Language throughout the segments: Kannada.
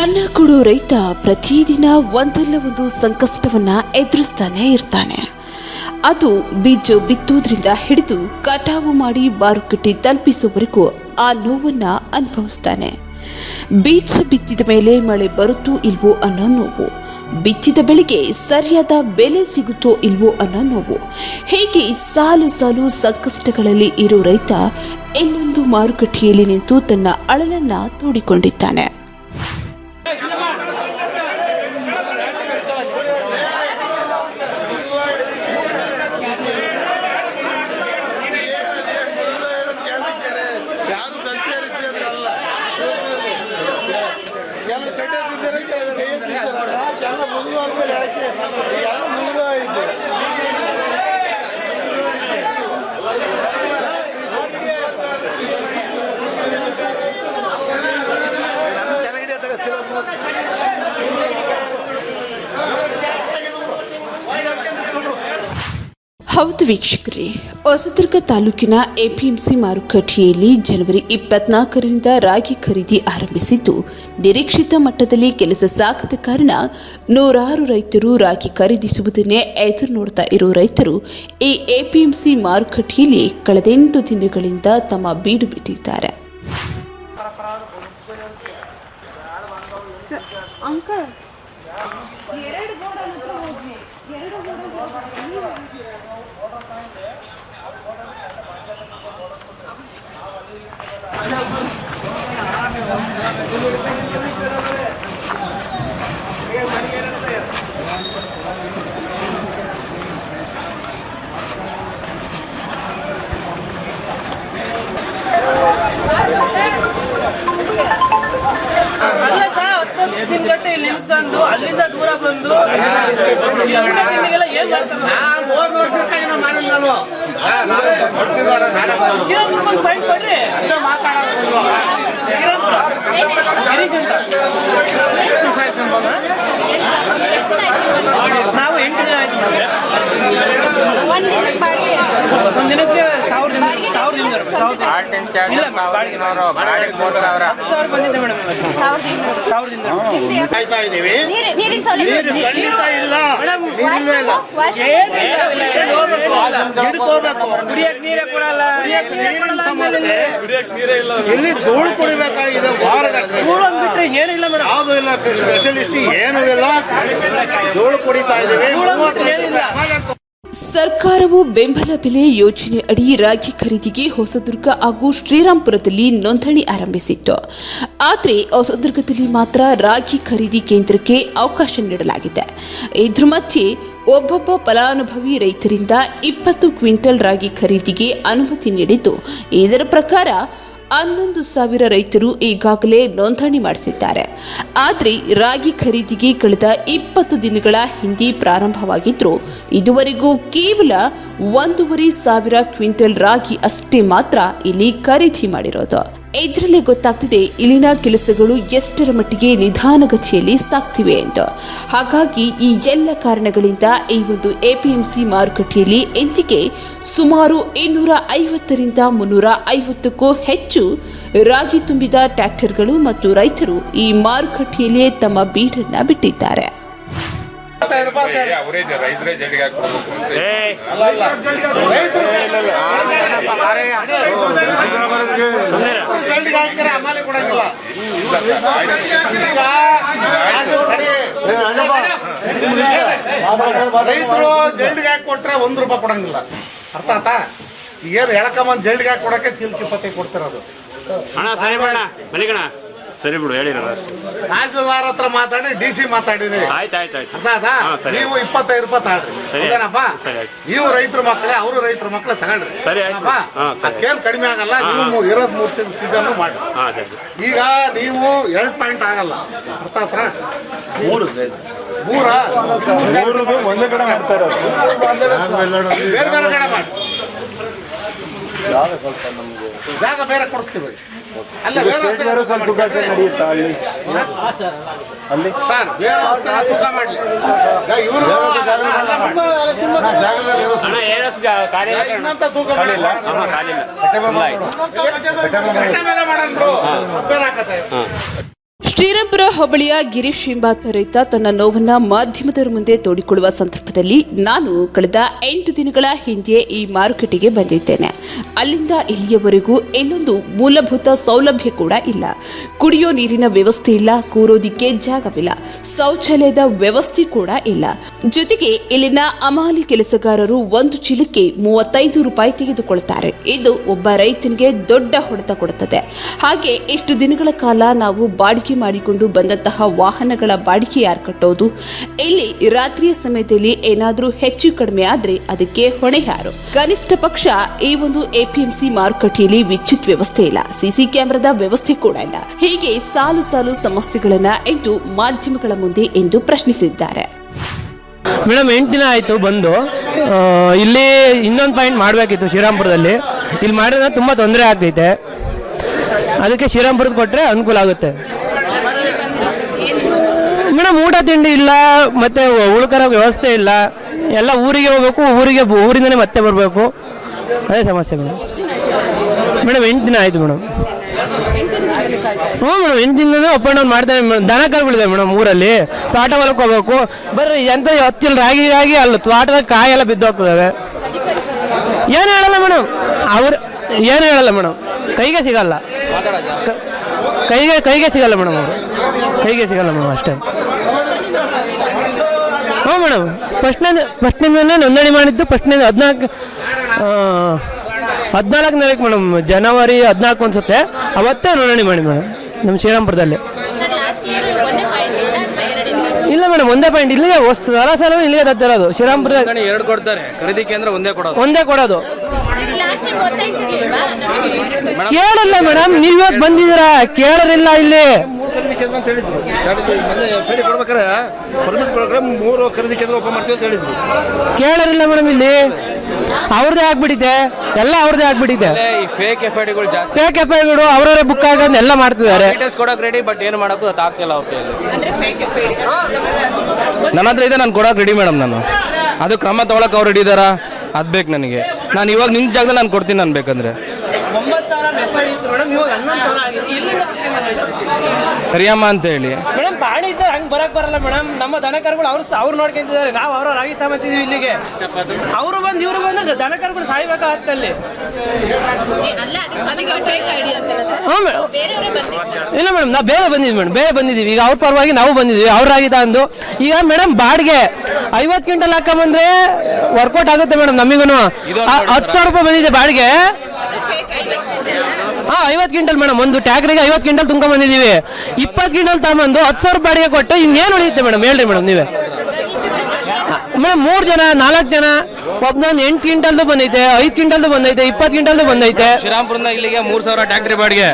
ಅನ್ನ ಕೊಡೋ ರೈತ ಪ್ರತಿದಿನ ಒಂದಲ್ಲ ಒಂದು ಸಂಕಷ್ಟವನ್ನ ಎದುರಿಸ್ತಾನೆ ಇರ್ತಾನೆ. ಅದು ಬೀಜ ಬಿತ್ತುವುದರಿಂದ ಹಿಡಿದು ಕಟಾವು ಮಾಡಿ ಮಾರುಕಟ್ಟೆ ತಲುಪಿಸುವವರೆಗೂ ಆ ನೋವನ್ನ ಅನುಭವಿಸ್ತಾನೆ. ಬೀಜ ಬಿತ್ತಿದ ಮೇಲೆ ಮಳೆ ಬರುತ್ತೋ ಇಲ್ವೋ ಅನ್ನೋ ನೋವು. ಬಿತ್ತಿದ ಬೆಳೆಗೆ ಸರಿಯಾದ ಬೆಲೆ ಸಿಗುತ್ತೋ ಇಲ್ವೋ ಅನ್ನೋ ನೋವು. ಹೇಗೆ ಸಾಲು ಸಾಲು ಸಂಕಷ್ಟಗಳಲ್ಲಿ ಇರೋ ರೈತ ಎಲ್ಲೊಂದು ಮಾರುಕಟ್ಟೆಯಲ್ಲಿ ನಿಂತು ತನ್ನ ಅಳಲನ್ನ ತೋಡಿಕೊಂಡಿದ್ದಾನೆ ಯಾರು ಸಂಚರಿಸಿದ್ರಲ್ಲ ಕೆಲವು ಕಡ್ಡೆ ತಿಂದರೆ ಕೆಲವು ಕೈ ತಿಂತಾರಲ್ಲ ಎಲ್ಲ ಮುಗಿದುವಾದ್ಮೇಲೆ ಹೇಳಕ್ಕೆ ಎಲ್ಲ ಹೌದು ವೀಕ್ಷಕರೇ, ಹೊಸದುರ್ಗ ತಾಲೂಕಿನ ಎಪಿಎಂಸಿ ಮಾರುಕಟ್ಟೆಯಲ್ಲಿ ಜನವರಿ ಇಪ್ಪತ್ನಾಲ್ಕರಿಂದ ರಾಗಿ ಖರೀದಿ ಆರಂಭಿಸಿದ್ದು, ನಿರೀಕ್ಷಿತ ಮಟ್ಟದಲ್ಲಿ ಕೆಲಸ ಸಾಗದ ಕಾರಣ ನೂರಾರು ರೈತರು ರಾಗಿ ಖರೀದಿಸುವುದನ್ನೇ ಎದುರು ನೋಡ್ತಾ ಇರೋ ರೈತರು ಈ ಎಪಿಎಂಸಿ ಮಾರುಕಟ್ಟೆಯಲ್ಲಿ ಕಳೆದೆಂಟು ದಿನಗಳಿಂದ ತಮ್ಮ ಬೀಡು ಬಿಟ್ಟಿದ್ದಾರೆ. ಅಂಕಲ್ ದಿನ ಗಂಟೆ ಇಲ್ಲಿ ನಿಂತ್ಕೊಂಡು ಅಲ್ಲಿಂದ ದೂರ ಬಂದು ಊಟ ತಿಂಡಿಗೆಲ್ಲ ಏನ್ ಮಾಡ್ತಾರೆ ನಾನು ಫೈಟ್ ಕೊಡ್ರಿ ಶ್ರೀರಾಮ್ಪುರ. ಗಿರೀಶ್ ಅಂತ. ನಾವು ಎಂಟು ದಿನ ಆಯ್ತು ಬಂದ್ರೆ. ಒಂದ್ ದಿನಕ್ಕೆ ಸಾವಿರದಿಂದ ಸಾವಿರದಿಂದ ಸಾವಿರದ ಇಲ್ಲ ಬಾಡಿಗೆ ಹತ್ತು ಸಾವಿರ. ಬಂದಿದೆ ಮೇಡಮ್ ಇವತ್ತು ಸಾವಿರದಿಂದ ಕಾಯ್ತಾ ಇದ್ದೀವಿ ನೀರಿನ ಸೌಲಭ್ಯ ನೀರು ಖಂಡಿತ ಇಲ್ಲ. ಮೇಡಮ್ ನೀರಿಲ್ಲ ಇಲ್ಲ ಹಿಡ್ಕೋಬೇಕು ಕುಡಿಯಕ್ ನೀರೇ ಕೊಡಲ್ಲ. ಸಮಸ್ಯೆ. ಇಲ್ಲಿ ಧೂಳು ಕುಡಿಬೇಕಾಗಿದೆ ಅಂದ್ಬಿಟ್ರೆ ಏನಿಲ್ಲ ಮೇಡಮ್. ಯಾವುದು ಇಲ್ಲ ಸ್ಪೆಷಲಿಸ್ಟ್ ಏನೂ ಇಲ್ಲ. ಧೂಳು ಕುಡಿತಾ ಇದ್ದೀವಿ. ಸರ್ಕಾರವು ಬೆಂಬಲ ಬೆಲೆ ಯೋಜನೆ ಅಡಿ ರಾಗಿ ಖರೀದಿಗೆ ಹೊಸದುರ್ಗ ಹಾಗೂ ಶ್ರೀರಾಂಪುರದಲ್ಲಿ ನೋಂದಣಿ ಆರಂಭಿಸಿತ್ತು. ಆದರೆ ಹೊಸದುರ್ಗದಲ್ಲಿ ಮಾತ್ರ ರಾಗಿ ಖರೀದಿ ಕೇಂದ್ರಕ್ಕೆ ಅವಕಾಶ ನೀಡಲಾಗಿದೆ. ಇದ್ರ ಮಧ್ಯೆ ಒಬ್ಬೊಬ್ಬ ಫಲಾನುಭವಿ ರೈತರಿಂದ ಇಪ್ಪತ್ತು ಕ್ವಿಂಟಲ್ ರಾಗಿ ಖರೀದಿಗೆ ಅನುಮತಿ ನೀಡಿದ್ದು. ಇದರ ಪ್ರಕಾರ ಹನ್ನೊಂದು ಸಾವಿರ ರೈತರು ಈಗಾಗಲೇ ನೋಂದಣಿ ಮಾಡಿಸಿದ್ದಾರೆ. ಆದರೆ ರಾಗಿ ಖರೀದಿಗೆ ಕಳೆದ ಇಪ್ಪತ್ತು ದಿನಗಳ ಹಿಂದೆ ಪ್ರಾರಂಭವಾಗಿದ್ದರೂ ಇದುವರೆಗೂ ಕೇವಲ ಒಂದೂವರೆ ಸಾವಿರ ಕ್ವಿಂಟಲ್ ರಾಗಿ ಅಷ್ಟೇ ಮಾತ್ರ ಇಲ್ಲಿ ಖರೀದಿ ಮಾಡಿರೋದು. ಇದರಲ್ಲೇ ಗೊತ್ತಾಗ್ತಿದೆ, ಇಲ್ಲಿನ ಕೆಲಸಗಳು ಎಷ್ಟರ ಮಟ್ಟಿಗೆ ನಿಧಾನಗತಿಯಲ್ಲಿ ಸಾಗ್ತಿವೆ ಎಂದು ಹಾಗಾಗಿ ಈ ಎಲ್ಲ ಕಾರಣಗಳಿಂದ ಈ ಒಂದು ಎಪಿಎಂಸಿ ಮಾರುಕಟ್ಟೆಯಲ್ಲಿ ಎಂದಿಗೆ ಸುಮಾರು ಇನ್ನೂರ ಐವತ್ತರಿಂದ ಮುನ್ನೂರ ಐವತ್ತಕ್ಕೂ ಹೆಚ್ಚು ರಾಗಿ ತುಂಬಿದ ಟ್ರ್ಯಾಕ್ಟರ್ಗಳು ಮತ್ತು ರೈತರು ಈ ಮಾರುಕಟ್ಟೆಯಲ್ಲಿಯೇ ತಮ್ಮ ಬೀಡನ್ನು ಬಿಟ್ಟಿದ್ದಾರೆ. ರೈತರೇ ಅಂತ ಜಲ್ಡಿಗೆ ಹಾಕಿ ಕೊಟ್ರೆ ಒಂದ್ ರೂಪಾಯಿ ಕೊಡಂಗಿಲ್ಲ. ಅರ್ಥ ಆತಾ ಏನು ಹೇಳಕಮ್ಮ ಜಲ್ಡಿಗೆ ಹಾಕಿ ಕೊಡಕ್ಕೆ ಚೀಲಕ್ಕೆ ಇಪ್ಪತ್ತೈದು ಕೊಡ್ತಿರೋದು. ಅಣ್ಣ ಸರಿ ಬೇಡ ಮಲಿಕಣ ಸರಿ ಬಿಡು ಹೇಳಿರಲ್ಲ ತಹಸೀಲ್ದಾರ್ ಹತ್ರ ಮಾತಾಡಿ ಡಿ ಸಿ ಮಾತಾಡಿರಿ. ಆಯ್ತು ಆಯ್ತು ಆಯ್ತು ಅರ್ಥ ಆತಾ ಹಾ, ಸರಿ. ನೀವು ಇಪ್ಪತ್ತೈದು ರೂಪಾಯಿ ತಗೊಳ್ರಿ. ಸರಿ. ಹೌದೇನಪ್ಪ ಸರಿ ಆಯ್ತು. ನೀವು ರೈತರ ಮಕ್ಕಳೇ ಅವರು ರೈತರ ಮಕ್ಕಳೇ ತಗೊಳ್ರಿ. ಸರಿ ಆಯ್ತು. ಏನಪ್ಪ? ಹಾ, ಸರಿ. ಅದಕ್ಕೇನ್ ಕಡಿಮೆ ಆಗಲ್ಲ ನೀವು. ಇರೋದ್ ಮೂರ್ ತಿಂಗಳು ಸೀಸನ್ ಮಾಡಿ. ಹಾಂ ಈಗ ನೀವು ಎರಡು ಪಾಯಿಂಟ್ ಆಗಲ್ಲ. ಅರ್ಥ ಆತ್ರ ಮೂರು. ಮೂರ? ಒಂದೇ ಕಡೆ ಮಾಡ್ತಾ ಇರೋದು. ಬೇರೆ ಬೇರೆ ಕಡೆ ಮಾಡಿ. ಜಾಗ ಬೇರೆ ಕೊಡಿಸ್ತೀವಿ. ಸ್ವಲ್ಪ ನಡೆಯುತ್ತಾ ಅಲ್ಲಿ? ಅಲ್ಲಿ? ಸರ್ ಬೇರೆ. ಶ್ರೀರಾಂಪುರ ಹೋಬಳಿಯ ಗಿರೀಶ್ ಎಂಬಾತ ರೈತ ತನ್ನ ನೋವನ್ನ ಮಾಧ್ಯಮದವರ ಮುಂದೆ ತೋಡಿಕೊಳ್ಳುವ ಸಂದರ್ಭದಲ್ಲಿ ನಾನು ಕಳೆದ ಎಂಟು ದಿನಗಳ ಹಿಂದೆ ಈ ಮಾರುಕಟ್ಟೆಗೆ ಬಂದಿದ್ದೇನೆ. ಅಲ್ಲಿಂದ ಇಲ್ಲಿಯವರೆಗೂ ಎಲ್ಲೊಂದು ಮೂಲಭೂತ ಸೌಲಭ್ಯ ಕೂಡ ಇಲ್ಲ. ಕುಡಿಯೋ ನೀರಿನ ವ್ಯವಸ್ಥೆ ಇಲ್ಲ, ಕೂರೋದಿಕ್ಕೆ ಜಾಗವಿಲ್ಲ, ಶೌಚಾಲಯದ ವ್ಯವಸ್ಥೆ ಕೂಡ ಇಲ್ಲ. ಜೊತೆಗೆ ಇಲ್ಲಿನ ಅಮಾಲಿ ಕೆಲಸಗಾರರು ಒಂದು ಚೀಲಕ್ಕೆ ಮೂವತ್ತೈದು ರೂಪಾಯಿ ತೆಗೆದುಕೊಳ್ತಾರೆ. ಇದು ಒಬ್ಬ ರೈತನಿಗೆ ದೊಡ್ಡ ಹೊಡೆತ ಕೊಡುತ್ತದೆ. ಹಾಗೆ ಇಷ್ಟು ದಿನಗಳ ಕಾಲ ನಾವು ಬಾಡಿಗೆ ಮಾಡಿಕೊಂಡು ಬಂದಂತಹ ವಾಹನಗಳ ಬಾಡಿಗೆ ಯಾರು ಕಟ್ಟೋದು? ಇಲ್ಲಿ ರಾತ್ರಿಯ ಸಮಯದಲ್ಲಿ ಏನಾದರೂ ಹೆಚ್ಚು ಕಡಿಮೆ ಆದರೆ ಅದಕ್ಕೆ ಹೊಣೆ ಯಾರು? ಕನಿಷ್ಠ ಪಕ್ಷ ಈ ಒಂದು ಎಪಿಎಂಸಿ ಮಾರುಕಟ್ಟೆಯಲ್ಲಿ ವಿದ್ಯುತ್ ವ್ಯವಸ್ಥೆ ಇಲ್ಲ, ಸಿಸಿ ಕ್ಯಾಮೆರಾದ ವ್ಯವಸ್ಥೆ ಕೂಡ ಇಲ್ಲ. ಹೀಗೆ ಸಾಲು ಸಾಲು ಸಮಸ್ಯೆಗಳನ್ನ ಎಂದು ಮಾಧ್ಯಮಗಳ ಮುಂದೆ ಎಂದು ಪ್ರಶ್ನಿಸಿದ್ದಾರೆ. ಮೇಡಮ್, ಎಂಟು ದಿನ ಆಯಿತು ಬಂದು. ಇಲ್ಲಿ ಇನ್ನೊಂದು ಪಾಯಿಂಟ್ ಮಾಡಬೇಕಿತ್ತು ಶ್ರೀರಾಮ್ಪುರದಲ್ಲಿ. ಇಲ್ಲಿ ಮಾಡಿದ್ರೆ ತುಂಬ ತೊಂದರೆ ಆಗ್ತೈತೆ. ಅದಕ್ಕೆ ಶ್ರೀರಾಮ್ಪುರದ ಕೊಟ್ಟರೆ ಅನುಕೂಲ ಆಗುತ್ತೆ. ಮೇಡಮ್ ಊಟ ತಿಂಡಿ ಇಲ್ಲ ಮತ್ತೆ ಉಳ್ಕರ ವ್ಯವಸ್ಥೆ ಇಲ್ಲ. ಎಲ್ಲ ಊರಿಗೆ ಹೋಗ್ಬೇಕು ಊರಿಗೆ ಊರಿಂದನೇ ಮತ್ತೆ ಬರಬೇಕು. ಅದೇ ಸಮಸ್ಯೆ ಮೇಡಮ್. ಮೇಡಮ್ ಎಂಟು ದಿನ ಆಯಿತು ಮೇಡಮ್. ಹ್ಞೂ ಮೇಡಮ್ ಎಂಟು ದಿನ ಅಪ್ ಆ್ಯಂಡ್ ಡೌನ್ ಮಾಡ್ತಾನೆ ಮೇಡಮ್. ದನ ಕರುಗಳಿದೆ ಮೇಡಮ್ ಊರಲ್ಲಿ. ತೋಟ ಹೊಲಕ್ಕೆ ಹೋಗ್ಬೇಕು. ಬರ್ರಿ ಎಂತ ಹತ್ತಿಲ್ಲ ರಾಗಿ ರಾಗಿ ಅಲ್ಲ ತೋಟದಾಗ ಬಿದ್ದು ಬಿದ್ದೋಗ್ತವೆ ಏನು ಹೇಳಲ್ಲ ಮೇಡಮ್. ಅವ್ರು ಏನು ಹೇಳಲ್ಲ ಮೇಡಮ್. ಕೈಗೆ ಸಿಗಲ್ಲ. ಕೈಗೆ ಕೈಗೆ ಸಿಗಲ್ಲ ಮೇಡಮ್ ಅವರು. ಕೈಗೆ ಸಿಗಲ್ಲ ಮೇಡಮ್ ಅಷ್ಟೇ. ಮೇಡಮ್ ಫಸ್ಟ್ನೇ ಫಸ್ಟ್ನಿಂದನೇ ನೋಂದಣಿ ಮಾಡಿದ್ದು ಫಸ್ಟ್ನಿಂದ ಹದಿನಾಲ್ಕು ಹದಿನಾಲ್ಕು ತಾರೀಕು ಮೇಡಮ್ ಜನವರಿ ಹದಿನಾಲ್ಕು ಅನ್ಸುತ್ತೆ. ಅವತ್ತೇ ನೋಂದಣಿ ಮಾಡಿ ಮೇಡಮ್ ನಮ್ಮ ಶ್ರೀರಾಮಪುರದಲ್ಲಿ. ಸರ್ ಲಾಸ್ಟ್ ಇಯರ್ ಒಂದೇ ಪಾಯಿಂಟ್ ಇಂದ ಅಥವಾ ಎರಡಿಂದ? ಇಲ್ಲ ಮೇಡಮ್ ಒಂದೇ ಪಾಯಿಂಟ್ ಇಲ್ಲಿಗೆ ಹೊಸ ಸಲ ಸಲ ಇಲ್ಲಿಗೆ ತತ್ತಿರೋದು ಶ್ರೀರಾಮಪುರ ಎರಡು ಕೊಡ್ತಾರೆ. ಖರೀದಿ ಕೇಂದ್ರ ಒಂದೇ ಕೊಡೋದು. ಒಂದೇ ಕೊಡೋದು. ಕೇಳಲ್ಲ ಮೇಡಮ್ ನೀವು ಇವತ್ತು ಬಂದಿದ್ದೀರಾ? ಕೇಳಲಿಲ್ಲ ಇಲ್ಲಿ. ಖರೀದಿ ಕೇಂದ್ರ ಅಂತ ಹೇಳಿದ್ರು. ಸ್ಟ್ರಾಟಜಿ ಮೊನ್ನೆ ಫೇರಿ ಕೊಡ್ಬೇಕಾರೆ ಪರ್ಮಿಟ್ ಕೊಡ್ಬೇಕಾರೆ ಮೂರು ಖರೀದಿ ಕೇಂದ್ರ ಓಪನ್ ಮಾಡ್ತೀವಿ ಅಂತ ಹೇಳಿದ್ರು. ಕೇಳೋರಿಲ್ಲ ಮೇಡಮ್ ಇಲ್ಲಿ. ಅವ್ರದ್ದೇ ಆಗ್ಬಿಟ್ಟಿದೆ. ಎಲ್ಲ ಅವ್ರದ್ದೇ ಆಗ್ಬಿಟ್ಟಿದೆ. ಈ ಫೇಕ್ ಎಫ್ ಐಡಿಗಳು ಜಾಸ್ತಿ. ಫೇಕ್ ಎಫ್ಐಗಳು ಅವರವರೇ ಬುಕ್ ಆಗೋದು ಎಲ್ಲ ಮಾಡ್ತಿದ್ದಾರೆ. ಡೀಟೇಲ್ಸ್ ಕೊಡೋಕೆ ರೆಡಿ ಬಟ್ ಏನು ಮಾಡೋಕ್ಕೂ ಅದು ಆಗ್ತಿಲ್ಲ ಅವ್ರ ಕೈಯಲ್ಲಿ. ನನ್ನ ಹತ್ರ ಇದೆ ನಾನು ಕೊಡೋಕೆ ರೆಡಿ ಮೇಡಮ್ ನಾನು. ಅದು ಕ್ರಮ ತೊಗೊಳಕ್ಕೆ ಅವ್ರು ರೆಡಿ ಇದ್ದಾರಾ ಅದು ಬೇಕು ನನಗೆ. ನಾನು ಇವಾಗ ನಿಮ್ಮ ಜಾಗದಲ್ಲಿ ನಾನು ಕೊಡ್ತೀನಿ ನಾನು ಬೇಕಂದ್ರೆ ಕರಿಯಮ್ಮ ಅಂತ ಹೇಳಿ ಮೇಡಮ್ ಪ್ರಾಣಿ ಇದ್ದಾರೆ ಹಂಗೆ ಬರಕ್ ಬರಲ್ಲ ಮೇಡಮ್. ನಮ್ಮ ದನಕರುಗಳು ಅವ್ರು ಅವ್ರು ನೋಡ್ಕೊಂತಿದ್ದಾರೆ. ನಾವು ಅವ್ರ ರಾಗಿ ತಗೊಂತಿದೀವಿ ಇಲ್ಲಿಗೆ. ಅವರು ಬಂದು ಇವರು ಬಂದ್ರೆ ದನಕರುಗಳು ಕರುಗಳು ಸಾಯ್ಬೇಕಾಗತ್ತೆ ಅಲ್ಲಿ ಅಲ್ಲ ಅದಕ್ಕೆ ಅದಕ್ಕೆ fake ID ಸರ್? ಹ್ಞೂ ಮೇಡಮ್. ಬೇರೆಯವರೇ ಇಲ್ಲ ಮೇಡಮ್ ನಾವು ಬೇರೆ ಬಂದಿದ್ವಿ ಮೇಡಮ್. ಬೇರೆ ಬಂದಿದ್ದೀವಿ. ಈಗ ಅವ್ರ ಪರವಾಗಿ ನಾವು ಬಂದಿದ್ದೀವಿ. ಅವ್ರ ರಾಗಿ ತಂದು. ಈಗ ಮೇಡಮ್ ಬಾಡಿಗೆ ಐವತ್ತು ಕ್ವಿಂಟಲ್ ಹಾಕೊಂಬಂದ್ರೆ ವರ್ಕೌಟ್ ಆಗುತ್ತೆ ಮೇಡಮ್ ನಮಗೂ ಹತ್ತು ಸಾವಿರ ರೂಪಾಯಿ ಬಂದಿದೆ ಬಾಡಿಗೆ. ಹಾ ಐವತ್ತು ಕ್ವಿಂಟಲ್ ಮೇಡಮ್ ಒಂದು ಟ್ಯಾಕ್ರಿಗೆ ಐವತ್ತು ಕ್ವಿಂಟಲ್ ತುಂಬ ಬಂದಿದ್ದೀವಿ. ಇಪ್ಪತ್ತು ಕ್ವಿಂಟಲ್ ತಗೊಂಬಂದು ಹತ್ತು ಸಾವಿರ ಬಾಡಿಗೆ ಕೊಟ್ಟು ಇನ್ನೇನು ಉಳಿಯುತ್ತೆ ಮೇಡಮ್? ಹೇಳ್ರಿ ಮೇಡಮ್ ನೀವೇ. ಮೇಡಮ್ ಮೂರು ಜನ ನಾಲ್ಕು ಜನ ಒಬ್ಬನೊಂದು ಎಂಟು ಕ್ವಿಂಟಲ್ದು ಬಂದೈತೆ ಐದು ಕ್ವಿಂಟಲ್ದು ಬಂದೈತೆ ಇಪ್ಪತ್ತು ಕ್ವಿಂಟಲ್ದು ಬಂದೈತೆ. ಶ್ರೀರಾಮ್ಪುರದಿಂದ ಇಲ್ಲಿಗೆ ಮೂರು ಸಾವಿರ ಟ್ಯಾಕ್ಟ್ರಿ ಬಾಡಿಗೆ.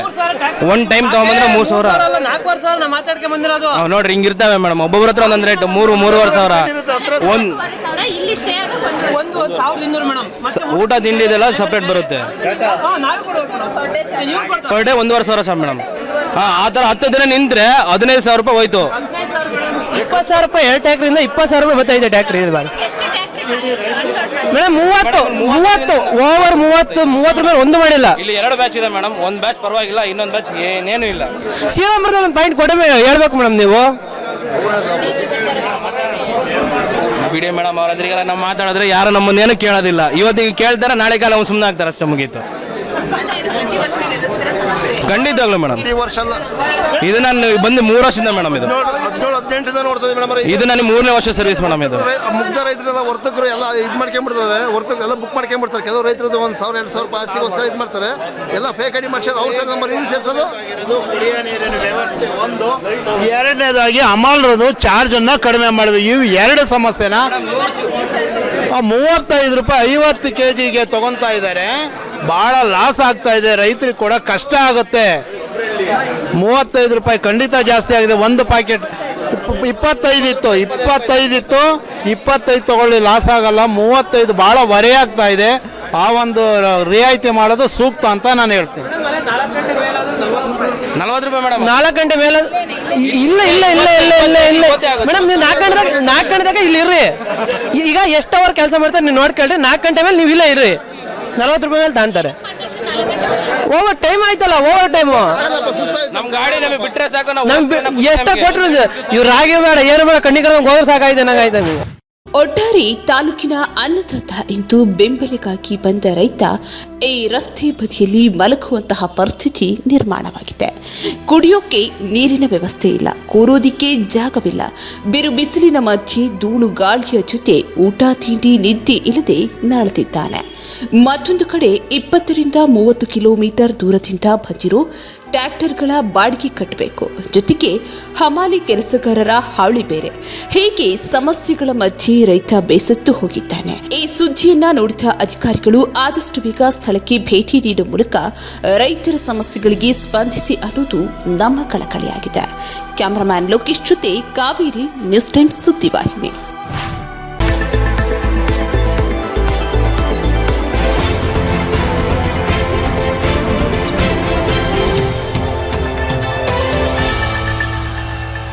ಒನ್ ಟೈಮ್ ತೊಗೊಂಬಂದ್ರೆ ಮೂರು ಸಾವಿರ. ನಾಲ್ಕೂವರೆ ಸಾವಿರ ನಾ ಮಾತಾಡ್ಕೊಂಡ್ ಬಂದಿರೋದು. ನೋಡ್ರಿ ಹಿಂಗಿರ್ತಾವೆ ಮೇಡಮ್. ಒಬ್ಬೊಬ್ಬರ ಹತ್ರ ಒಂದೊಂದು ರೇಟ್ ಮೂರು ಮೂರುವರೆ ಸಾವಿರ. ಒಂದು ಊಟ ತಿಂಡಿ ಇದೆಲ್ಲ ಸಪ್ರೇಟ್ ಬರುತ್ತೆ. ಪರ್ ಡೇ ಒಂದೂವರೆ ಸಾವಿರ ಸರ್ ಮೇಡಮ್. ಹಾಂ ಆ ಥರ ಹತ್ತು ದಿನ ನಿಂತ್ರೆ ಹದಿನೈದು ಸಾವಿರ ರೂಪಾಯಿ ಹೋಯ್ತು. ಇಪ್ಪತ್ತು ಸಾವಿರ ರೂಪಾಯಿ ಎರಡು ಟ್ಯಾಕ್ರಿಂದ ಇಪ್ಪತ್ತು ಸಾವಿರ ರೂಪಾಯಿ ಬರ್ತೈತೆ ಟ್ಯಾಕ್ರಿ ಇದು ಬಾರಿ. ಟ್ಯಾಕ್ಟ್ರಿ ಮೇಡಮ್ ಮೂವತ್ತು ಮೂವತ್ತು ಓವರ್ ಮೂವತ್ತು ಮೂವತ್ತರ ಮೇಲೆ ಒಂದು ಮಾಡಿಲ್ಲ. ಇಲ್ಲಿ ಎರಡು ಬ್ಯಾಚ್ ಇದೆ ಮೇಡಮ್. ಒಂದು ಬ್ಯಾಚ್ ಪರವಾಗಿಲ್ಲ ಇನ್ನೊಂದು ಬ್ಯಾಚ್ ಏನೇನು ಇಲ್ಲ. ಶಿವಮೃತ ಒಂದು ಪಾಯಿಂಟ್ ಕೊಡ ಹೇಳ್ಬೇಕು ಮೇಡಮ್ ನೀವು. ಬಿಡಿ ಮೇಡಮ್ ಅವ್ರ ಎದುರಿಗೆಲ್ಲ ನಾವು ಮಾತಾಡಿದ್ರೆ ಯಾರು ನಮ್ಮನ್ನೇನು ಕೇಳೋದಿಲ್ಲ. ಇವತ್ತಿಗೆ ಕೇಳ್ತಾರೆ, ನಾಳೆ ಕಾಲ ಅವ್ನು ಸುಮ್ಮನೆ ಆಗ್ತಾರೆ, ಅಷ್ಟೇ ಮುಗೀತು. ಖಂಡಿತವಾಗ್ಲೂ ಮೇಡಮ್ ಈ ವರ್ಷ ಅಲ್ಲ ಇದು ನಾನು ಬಂದು ಮೂರು ವರ್ಷದಿಂದ ಮೇಡಮ್ ಇದು. ಹದಿನೇಳು ಹದಿನೇಳು ಹದಿನೆಂಟರಿಂದ ನೋಡ್ತದೆ ಮೇಡಮ್ ಇದು ನನಗೆ ಮೂರನೇ ವರ್ಷ ಸರ್ವಿಸ್ ಮೇಡಮ್ ಇದು. ಮುಗ್ಧ ರೈತರೆಲ್ಲ ವರ್ತಕರು ಎಲ್ಲ ಇದು ಮಾಡ್ಕೊಂಡ್ಬಿಡ್ತಾರೆ ವರ್ತಕರು ಎಲ್ಲ ಬುಕ್ ಮಾಡ್ಕೊಂಡ್ಬಿಡ್ತಾರೆ ಕೆಲವು ರೈತರದ್ದು ಒಂದು ಸಾವಿರ ಎರಡು ಸಾವಿರ ರೂಪಾಯಿ ಆಸ್ತಿಗೋಸ್ಕರ ಇದು ಮಾಡ್ತಾರೆ. ಎಲ್ಲ ಫೇಕ್ ಐಡಿ ಮಾಡಿಸೋದು ಅವ್ರ ಸರ್ ನಂಬರ್ ಇಲ್ಲಿ ಸೇರಿಸೋದು. ವ್ಯವಸ್ಥೆ ಒಂದು. ಎರಡನೇದಾಗಿ ಅಮಾಲ್ರದು ಚಾರ್ಜ್ ಅನ್ನ ಕಡಿಮೆ ಮಾಡಬೇಕು ಇವು ಎರಡು ಸಮಸ್ಯೆನ? ಆ, ಮೂವತ್ತೈದು ರೂಪಾಯಿ ಐವತ್ತು ಕೆ ಜಿಗೆ ತಗೊತಾ ಇದ್ದಾರೆ. ಭಾಳ ಲಾಸ್ ಆಗ್ತಾ ಇದೆ. ರೈತರಿಗೆ ಕೂಡ ಕಷ್ಟ ಆಗುತ್ತೆ. ಮೂವತ್ತೈದು ರೂಪಾಯಿ ಖಂಡಿತ ಜಾಸ್ತಿ ಆಗಿದೆ. ಒಂದು ಪ್ಯಾಕೆಟ್ ಇಪ್ಪತ್ತೈದು ಇತ್ತು. ಇಪ್ಪತ್ತೈದು ಇತ್ತು. ಇಪ್ಪತ್ತೈದು ತಗೊಳ್ಳಿ ಲಾಸ್ ಆಗಲ್ಲ. ಮೂವತ್ತೈದು ಭಾಳ ಹೊರೆ ಆಗ್ತಾ ಇದೆ. ಆ ಒಂದು ರಿಯಾಯಿತಿ ಮಾಡೋದು ಸೂಕ್ತ ಅಂತ ನಾನು ಹೇಳ್ತೀನಿ. ನಲ್ವತ್ತು ರೂಪಾಯಿ ಮೇಡಮ್. ನಾಲ್ಕು ಗಂಟೆ ಮೇಲೆ ಇಲ್ಲ ಇಲ್ಲ ಇಲ್ಲ ಇಲ್ಲ ಇಲ್ಲ ಇಲ್ಲ ಮೇಡಮ್ ನೀವು ನಾಲ್ಕು ಗಂಟೆದಾಗ ನಾಲ್ಕು ಗಂಟೆದಾಗ ಇಲ್ಲಿ ಇರ್ರಿ. ಈಗ ಎಷ್ಟು ಅವರ್ ಕೆಲಸ ಮಾಡ್ತಾರೆ ನೀವು ನೋಡ್ಕೊಳ್ರಿ. ನಾಲ್ಕು ಗಂಟೆ ಮೇಲೆ ನೀವು ಇಲ್ಲೇ ಇರ್ರಿ. ನಲ್ವತ್ತು ರೂಪಾಯಿ ಮೇಲೆ ತಾಂತಾರೆ. ಓವರ್ ಟೈಮ್ ಆಯ್ತಲ್ಲ ಓವರ್ ಟೈಮ್ ನಮ್ ಗಾಡಿ ನಮಗೆ ಬಿಟ್ರೆ ಸಾಕು ನಾವು ನಮ್ ಎಷ್ಟ ಕೊಟ್ರು ಇವ್ರು ರಾಗಿ ಬೇಡ ಏನು ಬೇಡ ಕಣ್ಣಿಗೆ ಹೋದ್ರೆ ಸಾಕಾಯ್ತು ನಂಗಾಯ್ತು ನಮಗೆ ಒಟ್ಟಾರೆ ತಾಲೂಕಿನ ಅನ್ನದಾತ ಎಂದು ಬೆಂಬಲಿಗಾಗಿ ಬಂದ ರೈತ ಈ ರಸ್ತೆ ಬದಿಯಲ್ಲಿ ಮಲಗುವಂತಹ ಪರಿಸ್ಥಿತಿ ನಿರ್ಮಾಣವಾಗಿದೆ. ಕುಡಿಯೋಕೆ ನೀರಿನ ವ್ಯವಸ್ಥೆ ಇಲ್ಲ, ಕೂರೋದಿಕ್ಕೆ ಜಾಗವಿಲ್ಲ. ಬಿರು ಬಿಸಿಲಿನ ಮಧ್ಯೆ ಧೂಳು ಗಾಳಿಯ ಜೊತೆ ಊಟ, ತಿಂಡಿ, ನಿದ್ದೆ ಇಲ್ಲದೆ ನರಳುತ್ತಿದ್ದಾನೆ. ಮತ್ತೊಂದು ಕಡೆ ಇಪ್ಪತ್ತರಿಂದ ಮೂವತ್ತು ಕಿಲೋಮೀಟರ್ ದೂರದಿಂದ ಬಂದಿರೋ ಟ್ರ್ಯಾಕ್ಟರ್ಗಳ ಬಾಡಿಗೆ ಕಟ್ಟಬೇಕು. ಜೊತೆಗೆ ಹಮಾಲಿ ಕೆಲಸಗಾರರ ಹಾಳಿ ಬೇರೆ. ಹೇಗೆ ಸಮಸ್ಯೆಗಳ ಮಧ್ಯೆ ರೈತ ಬೇಸತ್ತು ಹೋಗಿದ್ದಾನೆ. ಈ ಸುದ್ದಿಯನ್ನ ನೋಡಿದ ಅಧಿಕಾರಿಗಳು ಆದಷ್ಟು ಬೇಗ ಸ್ಥಳಕ್ಕೆ ಭೇಟಿ ನೀಡುವ ಮೂಲಕ ರೈತರ ಸಮಸ್ಯೆಗಳಿಗೆ ಸ್ಪಂದಿಸಿ ಅನ್ನೋದು ನಮ್ಮ ಕಳಕಳಿಯಾಗಿದೆ. ಕ್ಯಾಮರಾಮ್ಯಾನ್ ಲೋಕೇಶ್ ಜೊತೆ ಕಾವೇರಿ ನ್ಯೂಸ್ ಟೈಮ್ಸ್ ಸುದ್ದಿವಾಹಿನಿ.